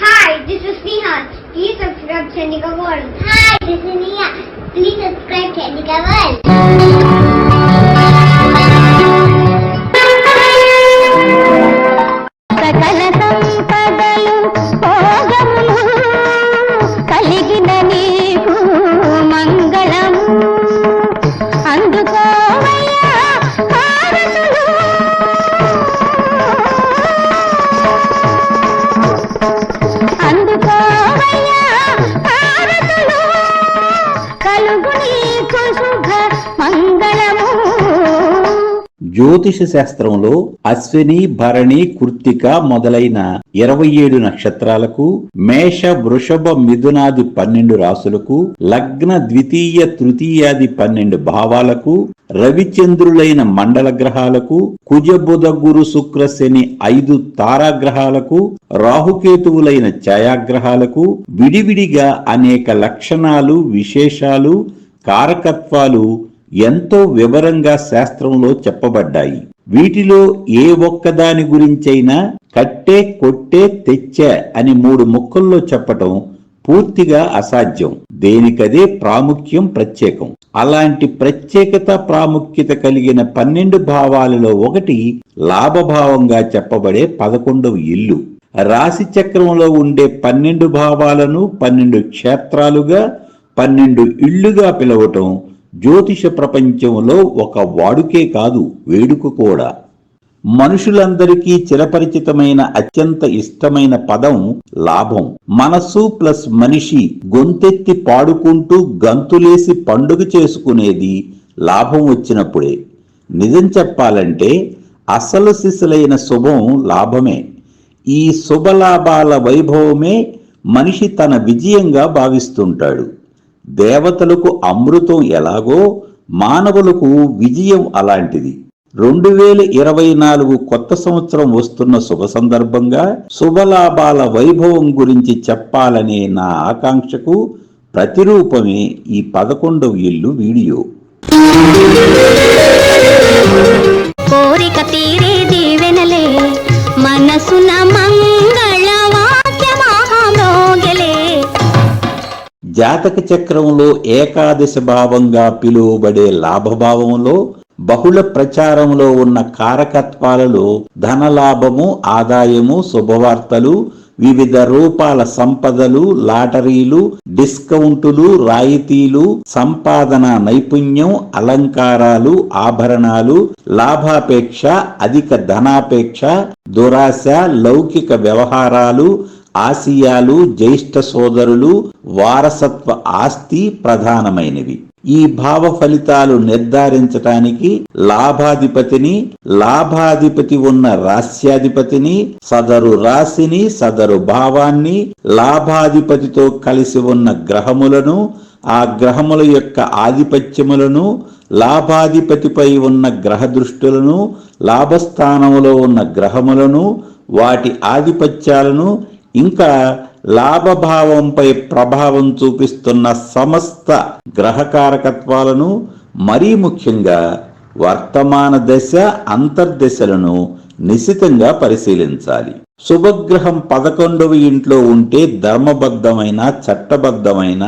Hi, this is Neha. Please subscribe Chandika World. Hi, this is Neha. Please subscribe Chandika World. సకల జ్యోతిష శాస్త్రంలో అశ్విని భరణి కృత్తిక మొదలైన ఇరవై ఏడు నక్షత్రాలకు మేష వృషభ మిథునాది పన్నెండు రాసులకు లగ్న ద్వితీయ తృతీయాది పన్నెండు భావాలకు రవిచంద్రులైన మండల గ్రహాలకు కుజబుధ గురు శుక్ర శని ఐదు తారాగ్రహాలకు రాహుకేతువులైన ఛాయాగ్రహాలకు విడివిడిగా అనేక లక్షణాలు విశేషాలు కారకత్వాలు ఎంతో వివరంగా శాస్త్రంలో చెప్పబడ్డాయి. వీటిలో ఏ ఒక్కదాని గురించైనా కట్టే కొట్టే తెచ్చే అని మూడు ముక్కల్లో చెప్పటం పూర్తిగా అసాధ్యం. దేనికదే ప్రాముఖ్యం ప్రత్యేకం. అలాంటి ప్రత్యేకత ప్రాముఖ్యత కలిగిన పన్నెండు భావాలలో ఒకటి లాభభావంగా చెప్పబడే పదకొండవ ఇల్లు. రాశి చక్రంలో ఉండే పన్నెండు భావాలను పన్నెండు క్షేత్రాలుగా పన్నెండు ఇళ్ళుగా పిలవటం జ్యోతిష ప్రపంచంలో ఒక వాడుకే కాదు వేడుక కూడా. మనుషులందరికీ చిరపరిచితమైన అత్యంత ఇష్టమైన పదం లాభం. మనస్సు ప్లస్ మనిషి గొంతెత్తి పాడుకుంటూ గంతులేసి పండుగ చేసుకునేది లాభం వచ్చినప్పుడే. నిజం చెప్పాలంటే అసలు సిసలైన శుభం లాభమే. ఈ శుభలాభాల వైభవమే మనిషి తన విజయంగా భావిస్తుంటాడు. దేవతలకు అమృతం ఎలాగో మానవులకు విజయం అలాంటిది. రెండు వేల ఇరవై నాలుగు కొత్త సంవత్సరం వస్తున్న శుభ సందర్భంగా శుభలాభాల వైభవం గురించి చెప్పాలనే నా ఆకాంక్షకు ప్రతిరూపమే ఈ పదకొండవ ఇల్లు వీడియో. కోరిక తీరే దీవెనలే మనసున మంగ జాతక చక్రంలో ఏకాదశ భావంగా పిలువబడే లాభభావంలో బహుళ ప్రచారంలో ఉన్న కారకత్వాలలో ధనలాభము ఆదాయము శుభవార్తలు వివిధ రూపాల సంపదలు లాటరీలు డిస్కౌంటులు రాయితీలు సంపాదన నైపుణ్యం అలంకారాలు ఆభరణాలు లాభాపేక్ష అధిక ధనాపేక్ష దురాశ లౌకిక వ్యవహారాలు ఆసియాలు జ్యేష్ఠ సోదరులు వారసత్వ ఆస్తి ప్రధానమైనవి. ఈ భావ ఫలితాలు నిర్ధారించటానికి లాభాధిపతిని లాభాధిపతి ఉన్న రాస్యాధిపతిని సదరు రాశిని సదరు భావాన్ని లాభాధిపతితో కలిసి ఉన్న గ్రహములను ఆ గ్రహముల యొక్క ఆధిపత్యములను లాభాధిపతిపై ఉన్న గ్రహ దృష్టులను లాభస్థానములో ఉన్న గ్రహములను వాటి ఆధిపత్యాలను ఇంకా లాభభావంపై ప్రభావం చూపిస్తున్న సమస్త గ్రహకారకత్వాలను మరీ ముఖ్యంగా వర్తమాన దశ అంతర్దశలను నిశితంగా పరిశీలించాలి. శుభగ్రహం పదకొండవ ఇంట్లో ఉంటే ధర్మబద్ధమైన చట్టబద్ధమైన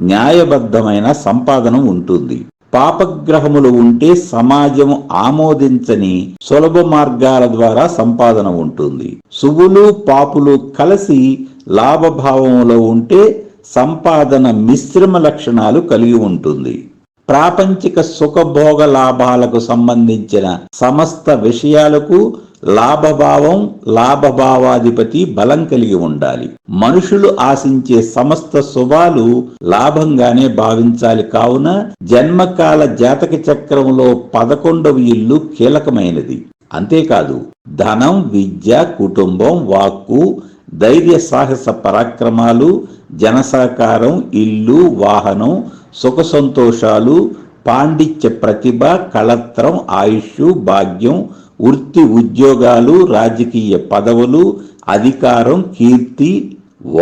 న్యాయబద్ధమైన సంపాదన ఉంటుంది. పాపగ్రహములు ఉంటే సమాజం ఆమోదించని సులభ మార్గాల ద్వారా సంపాదన ఉంటుంది. శుభులు పాపులు కలిసి లాభభావంలో ఉంటే సంపాదన మిశ్రమ లక్షణాలు కలిగి ఉంటుంది. ప్రాపంచిక సుఖభోగ లాభాలకు సంబంధించిన సమస్త విషయాలకు లాభభావం లాభభావాధిపతి బలం కలిగి ఉండాలి. మనుషులు ఆశించే సమస్త శుభాలు లాభంగానే భావించాలి కావున జన్మకాల జాతక చక్రంలో పదకొండవ ఇల్లు కీలకమైనది. అంతేకాదు ధనం విద్య కుటుంబం వాక్కు ధైర్య సాహస పరాక్రమాలు జనసహకారం ఇల్లు వాహనం సుఖ సంతోషాలు పాండిత్య ప్రతిభ కళత్రం ఆయుష్ భాగ్యం వృత్తి ఉద్యోగాలు రాజకీయ పదవులు అధికారం కీర్తి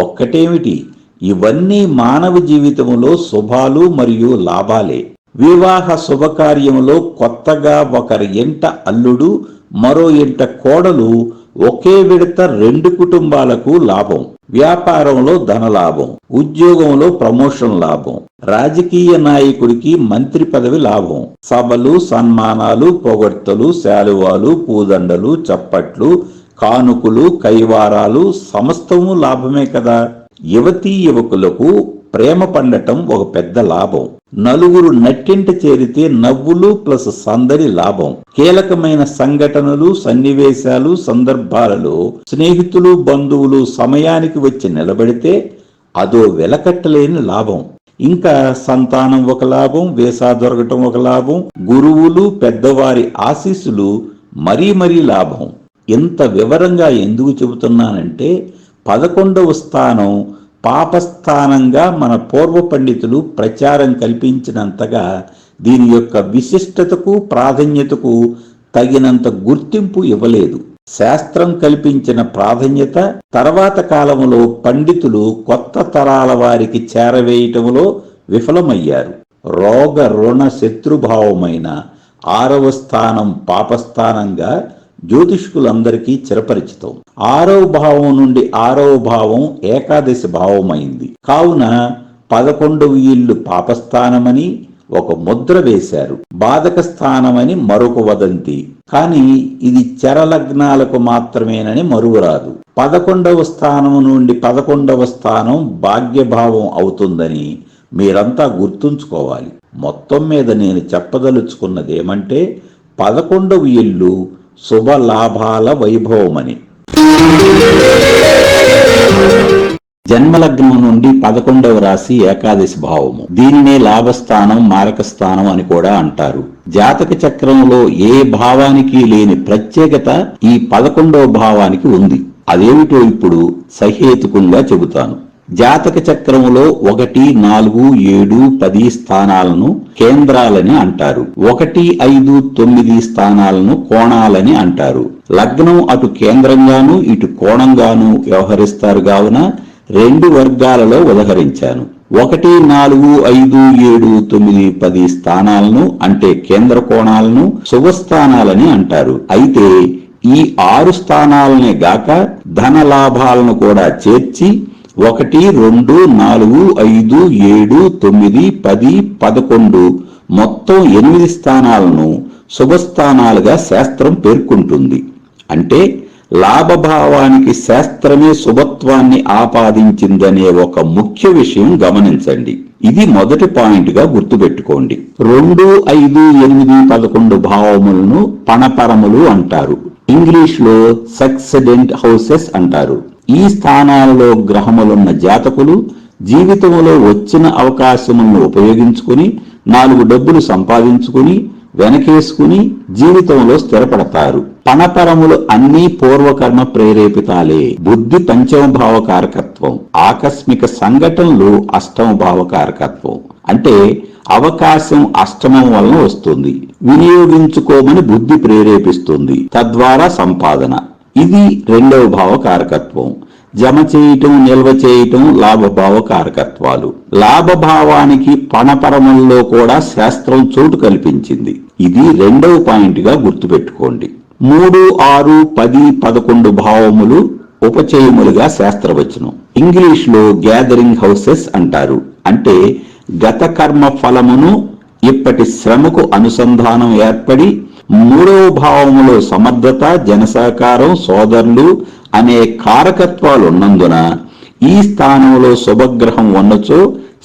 ఒక్కటేమిటి? ఇవన్నీ మానవ జీవితంలో శుభాలు మరియు లాభాలే. వివాహ శుభకార్యంలో కొత్తగా ఒకరి ఇంట అల్లుడు మరో ఇంట కోడలు ఒకే విడత రెండు కుటుంబాలకు లాభం. వ్యాపారంలో ధనలాభం ఉద్యోగంలో ప్రమోషన్ లాభం రాజకీయ నాయకుడికి మంత్రి పదవి లాభం. సభలు సన్మానాలు పొగడ్తలు శాలువాలు పూదండలు చప్పట్లు కానుకలు కైవారాలు సమస్తము లాభమే కదా. యువతీ యువకులకు ప్రేమ పండటం ఒక పెద్ద లాభం. నలుగురు నట్టింట చేరితే నవ్వులు ప్లస్ సందడి లాభం. కీలకమైన సంఘటనలు సన్నివేశాలు సందర్భాలలో స్నేహితులు బంధువులు సమయానికి వచ్చి నిలబడితే అదో వెలకట్టలేని లాభం. ఇంకా సంతానం ఒక లాభం వేసా దొరకటం ఒక లాభం గురువులు పెద్దవారి ఆశీస్సులు మరీ మరీ లాభం. ఇంత వివరంగా ఎందుకు చెబుతున్నానంటే పదకొండవ స్థానం పాపస్థానంగా మన పూర్వ పండితులు ప్రచారం కల్పించినంతగా దీని యొక్క విశిష్టతకు ప్రాధాన్యతకు తగినంత గుర్తింపు ఇవ్వలేదు. శాస్త్రం కల్పించిన ప్రాధాన్యత తర్వాత కాలంలో పండితులు కొత్త తరాల వారికి చేరవేయటంలో విఫలమయ్యారు. రోగ రుణ శత్రుభావమైన ఆరవ స్థానం పాపస్థానంగా జ్యోతిష్కులందరికీ చిరపరిచితం. ఆరవ భావం నుండి ఆరవ భావం ఏకాదశి భావమైంది. కావున పదకొండవ ఇల్లు పాపస్థానమని ఒక ముద్ర వేశారు. బాధక స్థానమని మరొక వదంతి. కానీ ఇది చరలగ్నాలకు మాత్రమేనని మరువరాదు. పదకొండవ స్థానం నుండి పదకొండవ స్థానం భాగ్యభావం అవుతుందని మీరంతా గుర్తుంచుకోవాలి. మొత్తం మీద నేను చెప్పదలుచుకున్నది ఏమంటే పదకొండవ ఇల్లు శుభ లాభాల వైభవమని జన్మలగ్నం నుండి పదకొండవ రాశి ఏకాదశి భావము. దీనినే లాభస్థానం మారక స్థానం అని కూడా అంటారు. జాతక చక్రంలో ఏ భావానికి లేని ప్రత్యేకత ఈ పదకొండవ భావానికి ఉంది. అదేమిటో ఇప్పుడు సహేతుకంగా చెబుతాను. జాతక చక్రములో ఒకటి నాలుగు ఏడు పది స్థానాలను కేంద్రాలని అంటారు. ఒకటి ఐదు తొమ్మిది స్థానాలను కోణాలని అంటారు. లగ్నం అటు కేంద్రంగాను ఇటు కోణంగాను వ్యవహరిస్తారు కావున రెండు వర్గాలలో ఉదహరించాను. ఒకటి నాలుగు ఐదు ఏడు తొమ్మిది పది స్థానాలను అంటే కేంద్ర కోణాలను శుభస్థానాలని అంటారు. అయితే ఈ ఆరు స్థానాలనే గాక ధన లాభాలను కూడా చేర్చి ఒకటి రెండు నాలుగు ఐదు ఏడు తొమ్మిది పది పదకొండు మొత్తం ఎనిమిది స్థానాలను శుభస్థానాలుగా శాస్త్రం పేర్కొంటుంది. అంటే లాభభావానికి శాస్త్రమే శుభత్వాన్ని ఆపాదించిందనే ఒక ముఖ్య విషయం గమనించండి. ఇది మొదటి పాయింట్గా గుర్తుపెట్టుకోండి. రెండు ఐదు ఎనిమిది పదకొండు భావములను పణపరములు అంటారు. ఇంగ్లీష్లో సక్సెడెంట్ హౌసెస్ అంటారు. ఈ స్థానాలలో గ్రహములున్న జాతకులు జీవితంలో వచ్చిన అవకాశములను ఉపయోగించుకుని నాలుగు డబ్బులు సంపాదించుకుని వెనకేసుకుని జీవితంలో స్థిరపడతారు. పణపరములు అన్నీ పూర్వకర్మ ప్రేరేపితాలే. బుద్ధి పంచమ కారకత్వం. ఆకస్మిక సంఘటనలు అష్టమ భావ కారకత్వం. అంటే అవకాశం అష్టమం వలన వస్తుంది. వినియోగించుకోమని బుద్ధి ప్రేరేపిస్తుంది. తద్వారా సంపాదన. ఇది రెండవ భావ కారకత్వం జమ చేయటం నిల్వ చేయటం లాభభావ కారకత్వాలు లాభభావానికి పణపరముల్లో కూడా శాస్త్రం చోటు కల్పించింది. ఇది రెండవ పాయింట్గా గుర్తుపెట్టుకోండి. మూడు ఆరు పది పదకొండు భావములు ఉపచయములుగా శాస్త్రవచనం. ఇంగ్లీష్లో గ్యాదరింగ్ హౌసెస్ అంటారు. అంటే గత కర్మ ఫలమును ఇప్పటి శ్రమకు అనుసంధానం ఏర్పడి మూడవ భావములో సమర్థత జనసహకారం సోదరులు అనే కారకత్వాలు ఉన్నందున ఈ స్థానంలో శుభగ్రహం ఉన్నచో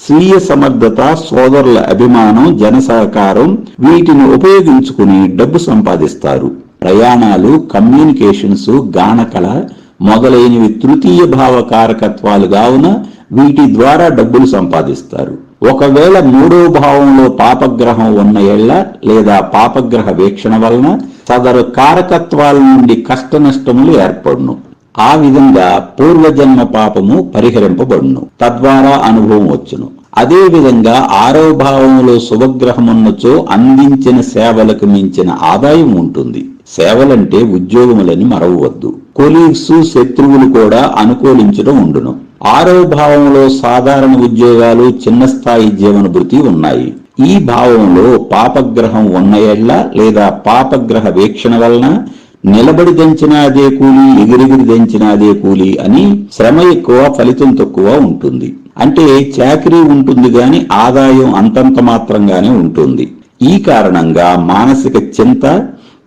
స్వీయ సమర్థత సోదరుల అభిమానం జనసహకారం వీటిని ఉపయోగించుకుని డబ్బు సంపాదిస్తారు. ప్రయాణాలు కమ్యూనికేషన్స్ గానకళ మొదలైనవి తృతీయ భావ కారకత్వాలు కావున వీటి ద్వారా డబ్బులు సంపాదిస్తారు. ఒకవేళ మూడో భావంలో పాపగ్రహం ఉన్న ఎళ్ళ లేదా పాపగ్రహ వీక్షణ వలన సదరు కారకత్వాల నుండి కష్ట నష్టములు ఏర్పడును. ఆ విధంగా పూర్వజన్మ పాపము పరిహరింపబడును. తద్వారా అనుభవం వచ్చును. అదే విధంగా ఆరో భావంలో శుభగ్రహమున్నచో అందించిన సేవలకు మించిన ఆదాయం ఉంటుంది. సేవలంటే ఉద్యోగములని మరవవద్దు. కొలీగ్స్ శత్రువులు కూడా అనుకూలించడం ఉండును. ఆరో భావంలో సాధారణ ఉద్యోగాలు చిన్న స్థాయి జీవన భృతి ఉన్నాయి. ఈ భావంలో పాపగ్రహం ఉన్న ఎడ్ల లేదా పాపగ్రహ వీక్షణ వలన నిలబడి దంచినా అదే కూలి ఎగిరిగిరి దంచినా అదే కూలి అని శ్రమ ఎక్కువ ఫలితం తక్కువ ఉంటుంది. అంటే చాకరీ ఉంటుంది గాని ఆదాయం అంతంత మాత్రంగానే ఉంటుంది. ఈ కారణంగా మానసిక చింత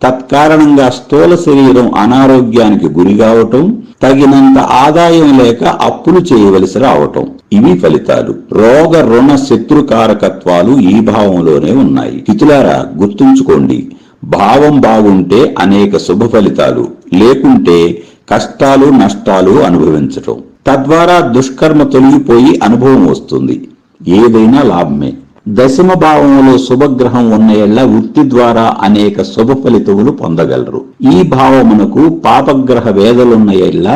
తత్కారణంగా స్థూల శరీరం అనారోగ్యానికి గురి కావటం తగినంత ఆదాయం లేక అప్పులు చేయవలసి రావటం. ఇవి ఫలితాలు. రోగ రుణ శత్రుకారకత్వాలు ఈ భావంలోనే ఉన్నాయి. హితులారా గుర్తుంచుకోండి. భావం బాగుంటే అనేక శుభ ఫలితాలు. లేకుంటే కష్టాలు నష్టాలు అనుభవించటం. తద్వారా దుష్కర్మ తొలగిపోయి అనుభవం వస్తుంది. ఏదైనా లాభమే. దశమ భావంలో శుభగ్రహం ఉన్న ఎళ్ళ వృత్తి ద్వారా అనేక శుభ ఫలితములు పొందగలరు. ఈ భావమునకు పాపగ్రహ వేదలున్న ఎళ్ళ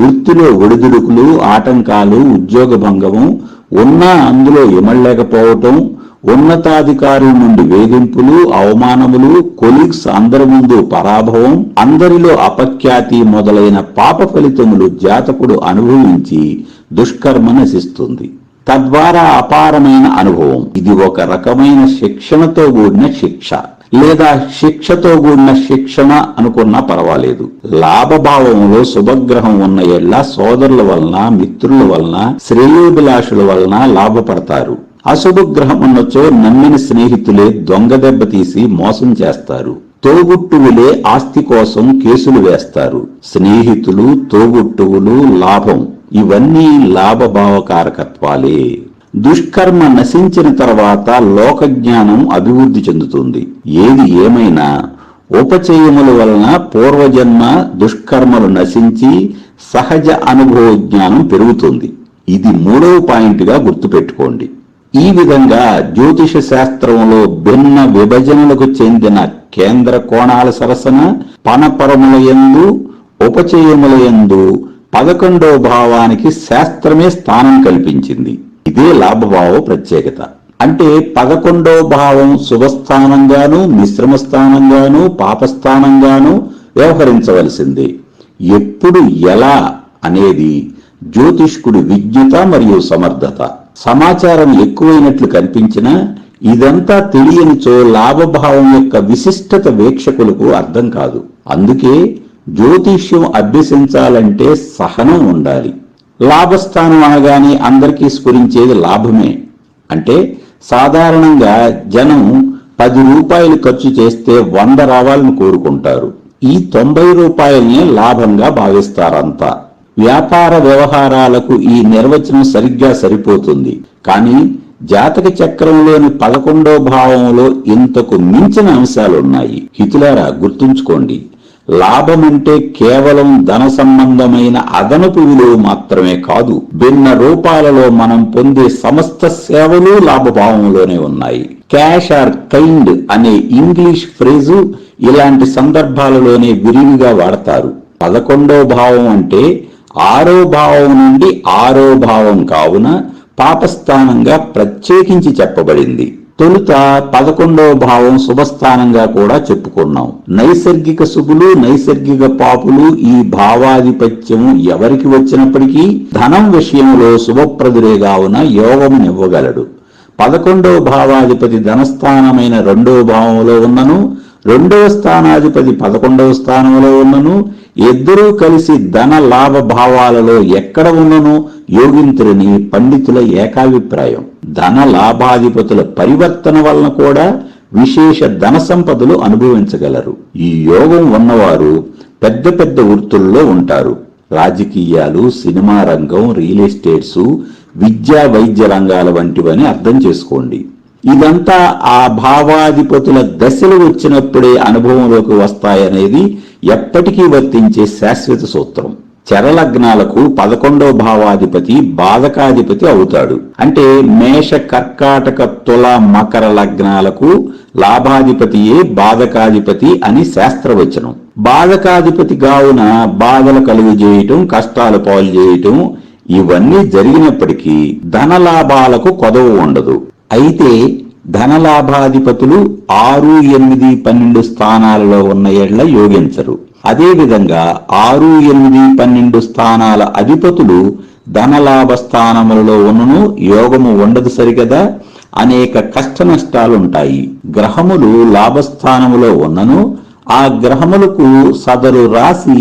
వృత్తిలో ఒడిదుడుకులు ఆటంకాలు ఉద్యోగ భంగము ఉన్నా అందులో ఇమడలేకపోవటం ఉన్నతాధికారుల నుండి వేధింపులు అవమానములు కొలీగ్స్ అందరి ముందు పరాభవం అందరిలో అపఖ్యాతి మొదలైన పాప ఫలితములు జాతకుడు అనుభవించి దుష్కర్మ నశిస్తుంది. తద్వారా అపారమైన అనుభవం. ఇది ఒక రకమైన శిక్షణతో కూడిన శిక్ష. లేదా శిక్షతో కూడిన శిక్షణ అనుకున్నా పర్వాలేదు. లాభభావంలో శుభగ్రహం ఉన్న ఎళ్ళ సోదరుల వలన మిత్రుల వలన శ్రేయోభిలాషుల వలన లాభపడతారు. అశుభ గ్రహం ఉన్నచో నమ్మిన స్నేహితులే దొంగ దెబ్బ తీసి మోసం చేస్తారు. తోబుట్టువులే ఆస్తి కోసం కేసులు వేస్తారు. స్నేహితులు తోబుట్టువులు లాభం. ఇవన్నీ లాభభావకారకత్వాలే. దుష్కర్మ నశించిన తర్వాత లోకజ్ఞానం అభివృద్ధి చెందుతుంది. ఏది ఏమైనా ఉపచయముల వలన పూర్వజన్మ దుష్కర్మలు నశించి సహజ అనుభవ జ్ఞానం పెరుగుతుంది. ఇది మూడవ పాయింట్గా గుర్తుపెట్టుకోండి. ఈ విధంగా జ్యోతిష శాస్త్రంలో భిన్న విభజనలకు చెందిన కేంద్ర కోణాల సరసన పనపరముల యందు ఉపచయముల యందు పదకొండవ భావానికి శాస్త్రమే స్థానం కల్పించింది. ఇదే లాభభావ ప్రత్యేకత. అంటే పదకొండవ భావం శుభస్థానంగాను మిశ్రమ స్థానంగాను పాపస్థానంగాను వ్యవహరించవలసింది. ఎప్పుడు ఎలా అనేది జ్యోతిష్కుడి విజ్ఞత మరియు సమర్థత. సమాచారం ఎక్కువైనట్లు కనిపించినా ఇదంతా తెలియనిచో లాభభావం యొక్క విశిష్టత వీక్షకులకు అర్థం కాదు. అందుకే జ్యోతిష్యం అభ్యసించాలంటే సహనం ఉండాలి. లాభస్థానం అనగానే అందరికీ స్ఫురించేది లాభమే. అంటే సాధారణంగా జనం పది రూపాయలు ఖర్చు చేస్తే వంద రావాలని కోరుకుంటారు. ఈ తొంభై రూపాయల్ని లాభంగా భావిస్తారంతా. వ్యాపార వ్యవహారాలకు ఈ నిర్వచనం సరిగ్గా సరిపోతుంది. కానీ జాతక చక్రంలోని పదకొండో భావంలో ఇంతకు మించిన అంశాలున్నాయి. హితులారా గుర్తుంచుకోండి లాభం అంటే కేవలం ధన సంబంధమైన అదనపు విలువ మాత్రమే కాదు భిన్న రూపాలలో మనం పొందే సమస్త సేవలు లాభభావంలోనే ఉన్నాయి. క్యాష్ ఆర్ కైండ్ అనే ఇంగ్లీష్ ఫ్రేజు ఇలాంటి సందర్భాలలోనే విరివిగా వాడతారు. పదకొండో భావం అంటే ఆరో భావం నుండి ఆరో భావం కావున పాపస్థానంగా ప్రత్యేకించి చెప్పబడింది. తొలుత పదకొండవ భావం శుభస్థానంగా కూడా చెప్పుకున్నాం. నైసర్గిక శుభులు నైసర్గిక పాపులు ఈ భావాధిపత్యము ఎవరికి వచ్చినప్పటికీ ధనం విషయంలో శుభప్రదురే కావున యోగమునివ్వగలడు పదకొండవ భావాధిపతి ధనస్థానమైన రెండవ భావంలో ఉన్నను రెండవ స్థానాధిపతి పదకొండవ స్థానంలో ఉన్నను ఇద్దరూ కలిసి ధన లాభ భావాలలో ఎక్కడ ఉన్నను యోగింతులని పండితుల ఏకాభిప్రాయం. ధన లాభాధిపతుల పరివర్తన వలన కూడా విశేష ధన సంపదలు అనుభవించగలరు. ఈ యోగం ఉన్నవారు పెద్ద పెద్ద వృత్తుల్లో ఉంటారు. రాజకీయాలు సినిమా రంగం రియల్ ఎస్టేట్స్ విద్యా వైద్య రంగాల వంటివని అర్థం చేసుకోండి. ఇదంతా ఆ భావాధిపతుల దశలు వచ్చినప్పుడే అనుభవంలోకి వస్తాయనేది ఎప్పటికీ వర్తించే శాశ్వత సూత్రం. చరలగ్నాలకు పదకొండవ భావాధిపతి బాధకాధిపతి అవుతాడు. అంటే మేష కర్కాటక తుల మకర లగ్నాలకు లాభాధిపతియే బాధకాధిపతి అని శాస్త్రవచనం. బాధకాధిపతి గావున బాధలు కలుగజేయటం కష్టాలు పాలు చేయటం ఇవన్నీ జరిగినప్పటికీ ధన లాభాలకు కొదవ ఉండదు. అయితే ధనలాభాధిపతులు ఆరు ఎనిమిది పన్నెండు స్థానాలలో ఉన్న ఎడ్ల యోగించరు. అదేవిధంగా ఆరు ఎనిమిది పన్నెండు స్థానాల అధిపతులు ధనలాభ స్థానములలో ఉన్నను యోగము ఉండదు సరిగదా? అనేక కష్ట నష్టాలుంటాయి గ్రహములు లాభస్థానములో ఉన్నను ఆ గ్రహములకు సదరు రాశి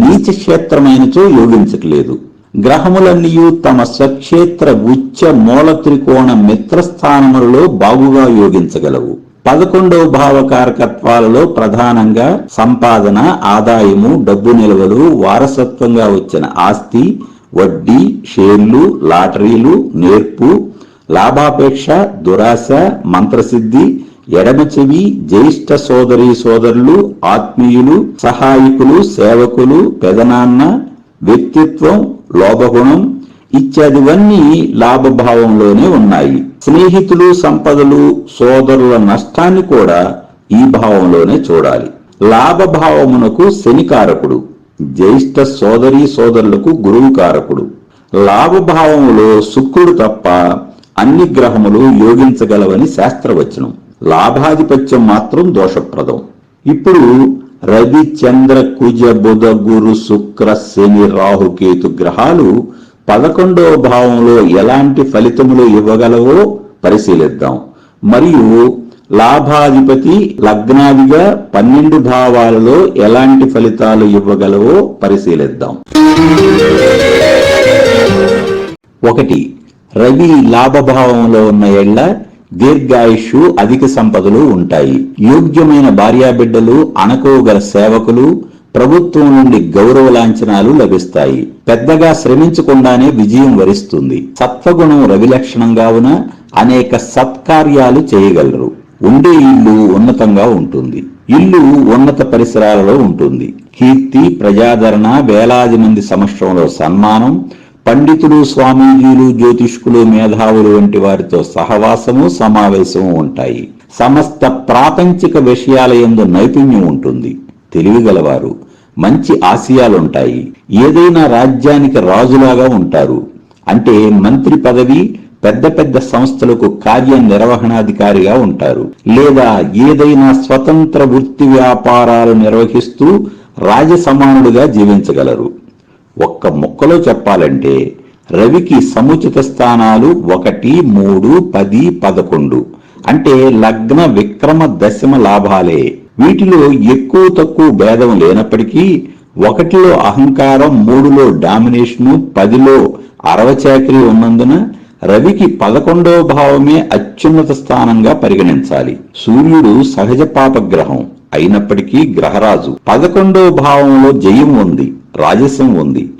నీచ క్షేత్రమైనచో యోగించట్లేదు. గ్రహములన్నీయు తమ స్వక్షేత్ర ఉచ్చ మూల త్రికోణ మిత్రస్థానములలో బాగుగా యోగించగలవు. పదకొండవ భావ కారకత్వాలలో ప్రధానంగా సంపాదన ఆదాయము డబ్బు నిల్వలు వారసత్వంగా వచ్చిన ఆస్తి వడ్డీ షేర్లు లాటరీలు నేర్పు లాభాపేక్ష దురాశ మంత్రసిద్ధి ఎడమ చెవి జ్యేష్ఠ సోదరి సోదరులు ఆత్మీయులు సహాయకులు సేవకులు పెదనాన్న వ్యక్తిత్వం లోభగుణం ఇత్యాదివన్నీ లాభభావంలోనే ఉన్నాయి. స్నేహితులు సంపదలు సోదరుల నష్టాన్ని కూడా ఈ భావంలోనే చూడాలి. లాభభావమునకు శనికారకుడు జ్యేష్ఠ సోదరి సోదరులకు గురువు కారకుడు లాభభావములో శుక్రుడు తప్ప అన్ని గ్రహములు యోగించగలవని శాస్త్రవచనం. లాభాధిపత్యం మాత్రం దోషప్రదం. ఇప్పుడు రవి చంద్ర కుజ బుధ గురు శుక్ర శని రాహుకేతు గ్రహాలు పదకొండవ భావంలో ఎలాంటి ఫలితములు ఇవ్వగలవో పరిశీలిద్దాం. మరియు లాభాధిపతి లగ్నాదిగా పన్నెండు భావాలలో ఎలాంటి ఫలితాలు ఇవ్వగలవో పరిశీలిద్దాం. ఒకటి రవి లాభభావంలో ఉన్న ఎళ్ళ దీర్ఘాయుషు అధిక సంపదలు ఉంటాయి. యోగ్యమైన భార్యాబిడ్డలు అణకోగల సేవకులు ప్రభుత్వం నుండి గౌరవ లాంఛనాలు లభిస్తాయి. పెద్దగా శ్రమించకుండానే విజయం వరిస్తుంది. సత్వగుణం రవిలక్షణంగా లక్షణంగావున అనేక సత్కార్యాలు చేయగలరు. ఉండే ఇల్లు ఉన్నతంగా ఉంటుంది. ఇల్లు ఉన్నత పరిసరాలలో ఉంటుంది. కీర్తి ప్రజాదరణ వేలాది మంది సమక్షంలో సన్మానం పండితులు స్వామీజీలు జ్యోతిష్కులు మేధావులు వంటి వారితో సహవాసము సమావేశము ఉంటాయి. సమస్త ప్రాపంచిక విషయాల యందు నైపుణ్యం ఉంటుంది. తెలివిగలవారు మంచి ఆశయాలుంటాయి. ఏదైనా రాజ్యానికి రాజులాగా ఉంటారు. అంటే మంత్రి పదవి పెద్ద పెద్ద సంస్థలకు కార్య నిర్వహణాధికారిగా ఉంటారు. లేదా ఏదైనా స్వతంత్ర వృత్తి వ్యాపారాలు నిర్వహిస్తూ రాజసమానుడుగా జీవించగలరు. ఒక్క ముక్కలో చెప్పాలంటే రవికి సముచిత స్థానాలు ఒకటి మూడు పది పదకొండు. అంటే లగ్న విక్రమ దశమ లాభాలే. వీటిలో ఎక్కువ తక్కువ భేదం లేనప్పటికీ ఒకటిలో అహంకారం మూడులో డామినేషను పదిలో అరవచాకరి ఉన్నందున రవికి పదకొండవ భావమే అత్యున్నత స్థానంగా పరిగణించాలి. సూర్యుడు సహజ పాపగ్రహం అయినప్పటికీ గ్రహరాజు. పదకొండవ భావంలో జయం ఉంది రాజసం ఉంది.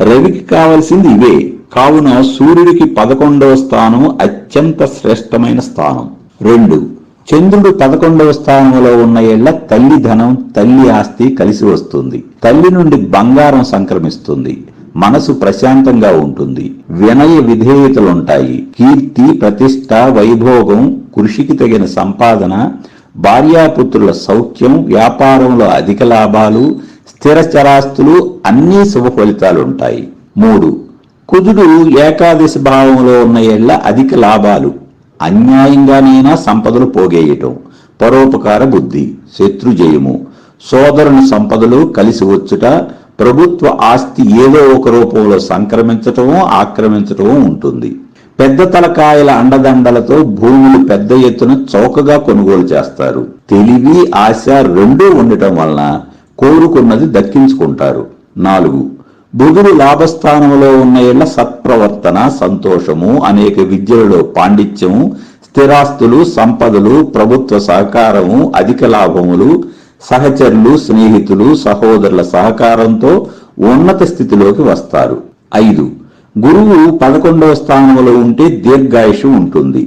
రవికి కావలసింది ఇవే. కావున సూర్యుడికి పదకొండవ స్థానం అత్యంత శ్రేష్టమైన స్థానం. రెండు చంద్రుడు పదకొండవ స్థానంలో ఉన్న ఏళ్ళ తల్లి ధనం తల్లి ఆస్తి కలిసి వస్తుంది. తల్లి నుండి బంగారం సంక్రమిస్తుంది. మనసు ప్రశాంతంగా ఉంటుంది. వినయ విధేయతలుంటాయి. కీర్తి ప్రతిష్ట వైభోగం కృషికి తగిన సంపాదన భార్యాపుత్రుల సౌఖ్యం వ్యాపారంలో అధిక లాభాలు స్థిర చరాస్తులు అన్ని శుభ ఫలితాలుంటాయి. మూడు. కుజుడు ఏకాదశి భావంలో ఉన్న ఏళ్ళ అధిక లాభాలు. అన్యాయంగానైనా సంపదలు పోగేయటం. పరోపకార బుద్ధి శత్రుజయము సోదరుని సంపదలు కలిసి వచ్చుట ప్రభుత్వ ఆస్తి ఏదో ఒక రూపంలో సంక్రమించటమో ఆక్రమించటమో ఉంటుంది. పెద్ద తలకాయల అండదండలతో భూములు పెద్ద ఎత్తున చౌకగా కొనుగోలు చేస్తారు. తెలివి ఆశ రెండూ ఉండటం వలన కోరుకున్నది దక్కించుకుంటారు. నాలుగు బుధుడు లాభస్థానంలో ఉన్న ఏళ్ళ సత్ప్రవర్తన సంతోషము అనేక విద్యలలో పాండిత్యము స్థిరాస్తులు సంపదలు ప్రభుత్వ సహకారము అధిక లాభములు సహచరులు స్నేహితులు సహోదరుల సహకారంతో ఉన్నత స్థితిలోకి వస్తారు. ఐదు. గురువు పదకొండవ స్థానంలో ఉంటే దీర్ఘాయుషు ఉంటుంది.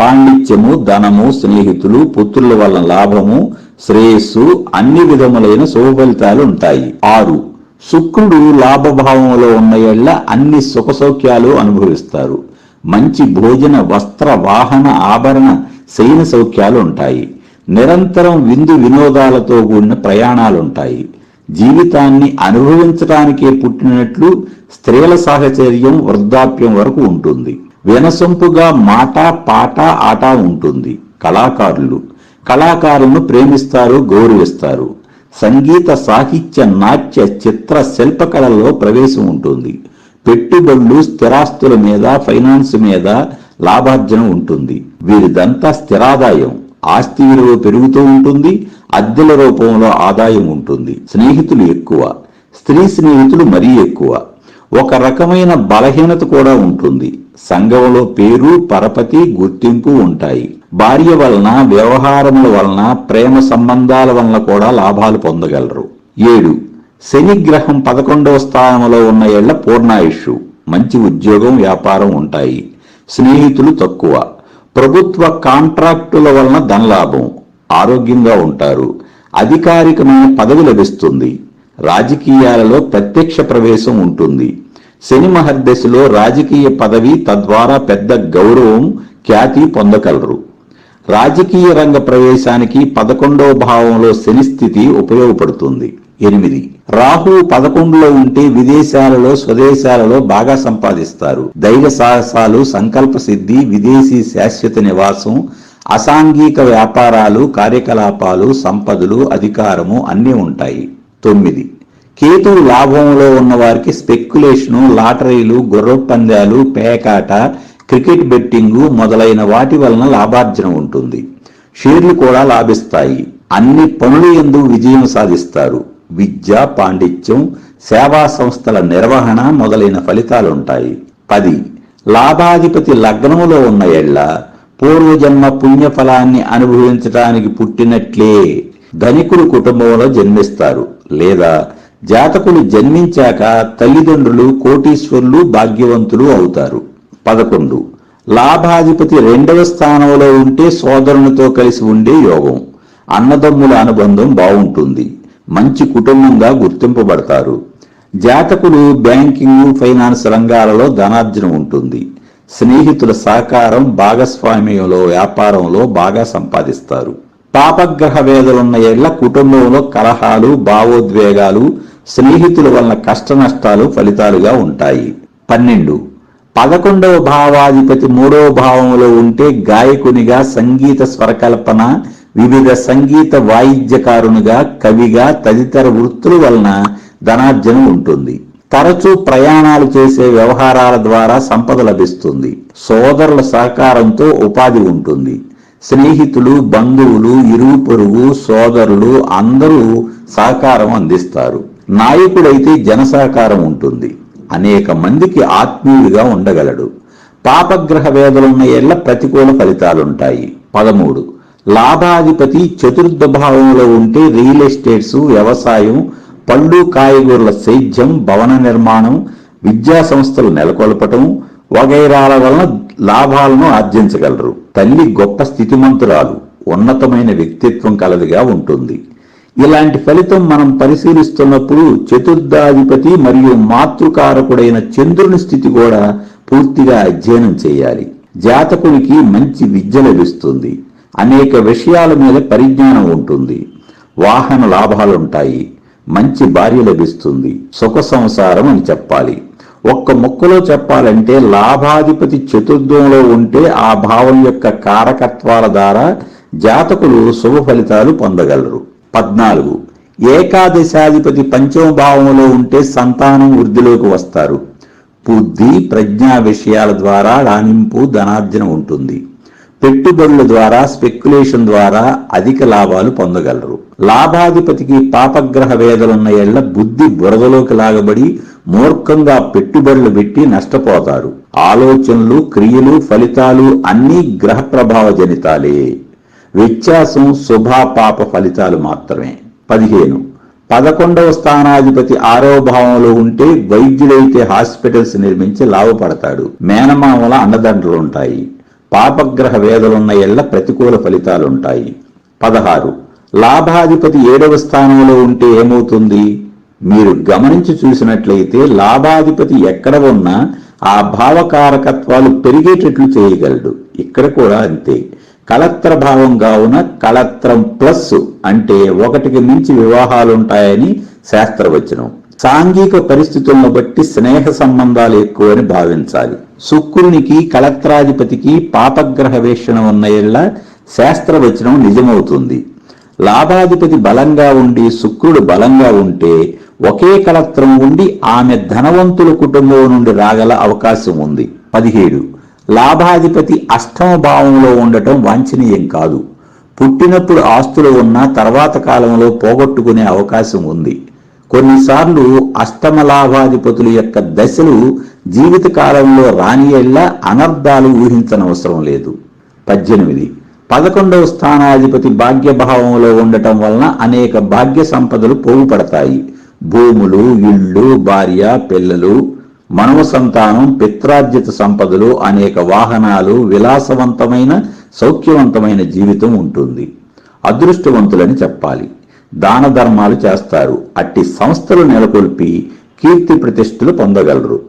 పాండిత్యము ధనము స్నేహితులు పుత్రుల వలన లాభము శ్రేయస్సు అన్ని విధములైన శుభ ఫలితాలు ఉంటాయి. ఆరు. శుక్రుడు లాభభావంలో ఉన్న ఏళ్ళ అన్ని సుఖ సౌఖ్యాలు అనుభవిస్తారు. మంచి భోజన వస్త్ర వాహన ఆభరణ శయన సౌఖ్యాలు ఉంటాయి. నిరంతరం విందు వినోదాలతో కూడిన ప్రయాణాలుంటాయి. జీవితాన్ని అనుభవించటానికే పుట్టినట్లు స్త్రీల సాహచర్యం వృద్ధాప్యం వరకు ఉంటుంది. వినసొంపుగా మాట పాట ఆట ఉంటుంది. కళాకారులు. కళాకారులను ప్రేమిస్తారు గౌరవిస్తారు. సంగీత సాహిత్య నాట్య చిత్ర శిల్పకళల్లో ప్రవేశం ఉంటుంది. పెట్టుబడులు స్థిరాస్తుల మీద ఫైనాన్స్ మీద లాభార్జన ఉంటుంది. వీరిదంతా స్థిరాదాయం. ఆస్తి విలువ పెరుగుతూ ఉంటుంది. అద్దెల రూపంలో ఆదాయం ఉంటుంది. స్నేహితులు ఎక్కువ. స్త్రీ స్నేహితులు మరీ ఎక్కువ. ఒక రకమైన బలహీనత కూడా ఉంటుంది. సంఘంలో పేరు పరపతి గుర్తింపు ఉంటాయి. భార్య వలన వ్యవహారముల వలన ప్రేమ సంబంధాల వలన కూడా లాభాలు పొందగలరు. ఏడు. శనిగ్రహం పదకొండవ స్థానంలో ఉన్న ఏళ్ళ పూర్ణాయుషు. మంచి ఉద్యోగం వ్యాపారం ఉంటాయి. స్నేహితులు తక్కువ. ప్రభుత్వ కాంట్రాక్టుల వలన ధనలాభం. ఆరోగ్యంగా ఉంటారు. అధికారికమైన పదవి లభిస్తుంది. రాజకీయాలలో ప్రత్యక్ష ప్రవేశం ఉంటుంది. శని మహర్దశలో రాజకీయ పదవి తద్వారా పెద్ద గౌరవం ఖ్యాతి పొందగలరు. రాజకీయ రంగ ప్రవేశానికి పదకొండవ భావంలో శని స్థితి ఉపయోగపడుతుంది. ఎనిమిది. రాహు పదకొండులో ఉంటే విదేశాలలో స్వదేశాలలో బాగా సంపాదిస్తారు. ధైర్య సాహసాలు సంకల్ప సిద్ధి విదేశీ శాశ్వత నివాసం అసాంఘిక వ్యాపారాలు కార్యకలాపాలు సంపదలు అధికారము అన్నీ ఉంటాయి. తొమ్మిది. కేతు లాభంలో ఉన్న వారికి స్పెక్యులేషను లాటరీలు గుర్ర పందాలు పేకాట క్రికెట్ బెట్టింగు మొదలైన వాటి వలన లాభార్జన ఉంటుంది. షేర్లు కూడా లాభిస్తాయి. అన్ని పనులు ఎందు విజయం సాధిస్తారు. విద్య పాండిత్యం సేవా సంస్థల నిర్వహణ మొదలైన ఫలితాలుంటాయి. పది. లాభాధిపతి లగ్నములో ఉన్న ఎళ్ళ పూర్వజన్మ పుణ్యఫలాన్ని అనుభవించటానికి పుట్టినట్లే ధనికులు కుటుంబంలో జన్మిస్తారు. లేదా జాతకులు జన్మించాక తల్లిదండ్రులు కోటీశ్వరులు భాగ్యవంతులు అవుతారు. పదకొండు. లాభాధిపతి రెండవ స్థానంలో ఉంటే సోదరునితో కలిసి ఉండే యోగం. అన్నదమ్ముల అనుబంధం బాగుంటుంది. మంచి కుటుంబంగా గుర్తింపబడతారు. జాతకులు బ్యాంకింగ్ ఫైనాన్స్ రంగాలలో ధనార్జన ఉంటుంది. స్నేహితుల సహకారం భాగస్వామ్యంలో వ్యాపారంలో బాగా సంపాదిస్తారు. పాపగ్రహ వేదలున్న ఏళ్ళ కుటుంబంలో కలహాలు భావోద్వేగాలు స్నేహితుల వలన కష్ట నష్టాలు ఫలితాలుగా ఉంటాయి. పన్నెండు. పదకొండవ భావాధిపతి మూడవ భావంలో ఉంటే గాయకునిగా సంగీత స్వరకల్పన వివిధ సంగీత వాయిద్యకారునిగా కవిగా తదితర వృత్తుల వలన ధనార్జన ఉంటుంది. తరచూ ప్రయాణాలు చేసే వ్యవహారాల ద్వారా సంపద లభిస్తుంది. సోదరుల సహకారంతో ఉపాధి ఉంటుంది. స్నేహితులు బంధువులు ఇరుగు పొరుగు సోదరులు అందరూ సహకారం అందిస్తారు. నాయకుడైతే జనసహకారం ఉంటుంది. అనేక మందికి ఆత్మీయుడిగా ఉండగలడు. పాపగ్రహ వేదలున్న ఏళ్ళ ప్రతికూల ఫలితాలుంటాయి. పదమూడు. లాభాధిపతి చతుర్థ భావంలో ఉంటే రియల్ ఎస్టేట్స్ వ్యవసాయం పళ్ళు కాయగూరల సేద్యం భవన నిర్మాణం విద్యా సంస్థలు నెలకొల్పటం వగైరాల వలన లాభాలను ఆర్జించగలరు. తల్లి గొప్ప స్థితిమంతురాలు. ఉన్నతమైన వ్యక్తిత్వం కలదిగా ఉంటుంది. ఇలాంటి ఫలితం మనం పరిశీలిస్తున్నప్పుడు చతుర్థాధిపతి మరియు మాతృకారకుడైన చంద్రుని స్థితి కూడా పూర్తిగా అధ్యయనం చేయాలి. జాతకునికి మంచి విద్య లభిస్తుంది. అనేక విషయాల మీద పరిజ్ఞానం ఉంటుంది. వాహన లాభాలుంటాయి. మంచి భార్య లభిస్తుంది. సుఖ సంసారం అని చెప్పాలి. ఒక్క ముక్కలో చెప్పాలంటే లాభాధిపతి చతుర్థంలో ఉంటే ఆ భావం యొక్క కారకత్వాల ద్వారా జాతకులు శుభ ఫలితాలు పొందగలరు. పద్నాలుగు. ఏకాదశాధిపతి పంచమ భావంలో ఉంటే సంతానం వృద్ధిలోకి వస్తారు. బుద్ధి ప్రజ్ఞా విషయాల ద్వారా రాణింపు ధనార్జన ఉంటుంది. పెట్టుబడుల ద్వారా స్పెక్యులేషన్ ద్వారా అధిక లాభాలు పొందగలరు. లాభాధిపతికి పాపగ్రహ వేదలున్న ఏళ్ళ బుద్ధి బురదలోకి లాగబడి మూర్ఖంగా పెట్టుబడులు పెట్టి నష్టపోతారు. ఆలోచనలు క్రియలు ఫలితాలు అన్నీ గ్రహ ప్రభావ జనితాలే వ్యత్యాసం శుభ పాప ఫలితాలు మాత్రమే. పదిహేను. పదకొండవ స్థానాధిపతి ఆరో భావంలో ఉంటే వైద్యుడైతే హాస్పిటల్స్ నిర్మించి లాభపడతాడు. మేనమామల అండదండలు ఉంటాయి. పాపగ్రహ వేదలున్న ఎళ్ళ ప్రతికూల ఫలితాలుంటాయి పదహారు. లాభాధిపతి ఏడవ స్థానంలో ఉంటే ఏమవుతుంది? మీరు గమనించి చూసినట్లయితే లాభాధిపతి ఎక్కడ ఉన్నా ఆ భావకారకత్వాలు పెరిగేటట్లు చేయగలడు. ఇక్కడ కూడా అంతే. కళత్ర భావం కావున కళత్రం ప్లస్ అంటే ఒకటికి మించి వివాహాలుంటాయని శాస్త్రవచనం. సాంఘిక పరిస్థితులను బట్టి స్నేహ సంబంధాలు ఎక్కువని భావించాలి. శుక్రునికి కళత్రాధిపతికి పాపగ్రహ వేషణ ఉన్న ఎళ్ళ శాస్త్రవచనం నిజమవుతుంది. లాభాధిపతి బలంగా ఉండి శుక్రుడు బలంగా ఉంటే ఒకే కలత్రం ఉండి ఆమె ధనవంతుల కుటుంబం నుండి రాగల అవకాశం ఉంది పదిహేడు. లాభాధిపతి అష్టమ భావంలో ఉండటం వాంఛనీయం కాదు. పుట్టినప్పుడు ఆస్తులు ఉన్నా తర్వాత కాలంలో పోగొట్టుకునే అవకాశం ఉంది. కొన్నిసార్లు అష్టమ లాభాధిపతుల యొక్క దశలు జీవిత కాలంలో రానియల్లా అనర్థాలు ఊహించనవసరం లేదు. పద్దెనిమిది. పదకొండవ స్థానాధిపతి భాగ్యభావంలో ఉండటం వలన అనేక భాగ్య సంపదలు పోగుపడతాయి. భూములు ఇళ్ళు భార్య పిల్లలు మనవ సంతానం పిత్రార్జిత సంపదలు అనేక వాహనాలు విలాసవంతమైన సౌఖ్యవంతమైన జీవితం ఉంటుంది. అదృష్టవంతులని చెప్పాలి. దాన ధర్మాలు చేస్తారు. అట్టి సంస్థలు నెలకొల్పి కీర్తి ప్రతిష్టలు పొందగలరు.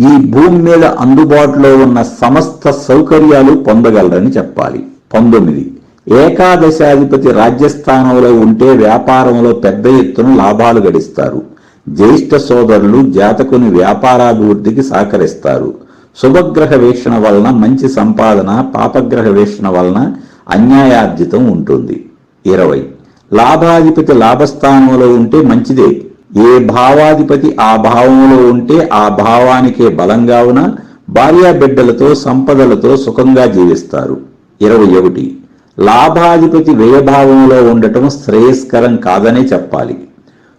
ఈ భూమి మీద అందుబాటులో ఉన్న సమస్త సౌకర్యాలు పొందగలరని చెప్పాలి. పంతొమ్మిది. ఏకాదశాధిపతి రాజ్యస్థానంలో ఉంటే వ్యాపారంలో పెద్ద ఎత్తున లాభాలు గడిస్తారు. జ్యేష్ఠ సోదరులు జాతకుని వ్యాపారాభివృద్ధికి సహకరిస్తారు. శుభగ్రహ వీక్షణ వలన మంచి సంపాదన పాపగ్రహ వీక్షణ వలన అన్యాయార్జితం ఉంటుంది. ఇరవై. లాభాధిపతి లాభస్థానంలో ఉంటే మంచిదే. ఏ భావాధిపతి ఆ భావంలో ఉంటే ఆ భావానికే బలంగా ఉన్న భార్యా బిడ్డలతో సంపదలతో సుఖంగా జీవిస్తారు. ఇరవై ఒకటి. లాభాధిపతి వ్యయభావంలో ఉండటం శ్రేయస్కరం కాదనే చెప్పాలి.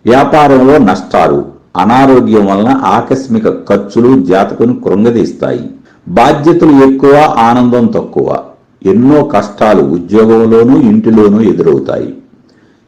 వ్యాపారంలో నష్టాలు అనారోగ్యం వలన ఆకస్మిక ఖర్చులు జాతకును కృంగదీస్తాయి. బాధ్యతలు ఎక్కువ ఆనందం తక్కువ. ఎన్నో కష్టాలు ఉద్యోగంలోనూ ఇంటిలోనూ ఎదురవుతాయి.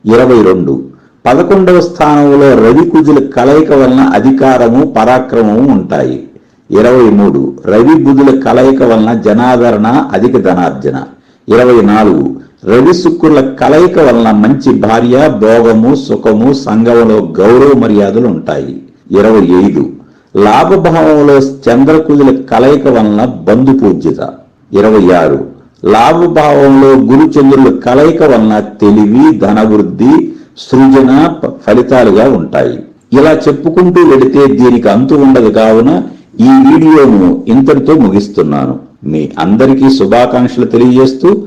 ఇరవై రెండు. పదకొండవ స్థానంలో రవి కుజుల కలయిక వలన అధికారము పరాక్రమము ఉంటాయి. ఇరవై మూడు. రవి బుధుల కలయిక వలన జనాదరణ అధిక ధనార్జన. ఇరవై నాలుగు. రవి శుక్రుల కలయిక వలన మంచి భార్య భోగము సుఖము సంఘంలో గౌరవ మర్యాదలు ఉంటాయి. ఇరవై ఐదు. లాభభావంలో చంద్రకుజుల కలయిక వలన బంధు పూజ్యత ఇరవై ఆరు. లాభభావంలో గురుచంద్రుల కలయిక వలన తెలివి ధనవృద్ధి సృజన ఫలితాలుగా ఉంటాయి. ఇలా చెప్పుకుంటూ వెళితే దీనికి అంతు ఉండదు కావున ఈ వీడియోను ఇంతటితో ముగిస్తున్నాను. మీ అందరికీ శుభాకాంక్షలు తెలియజేస్తూ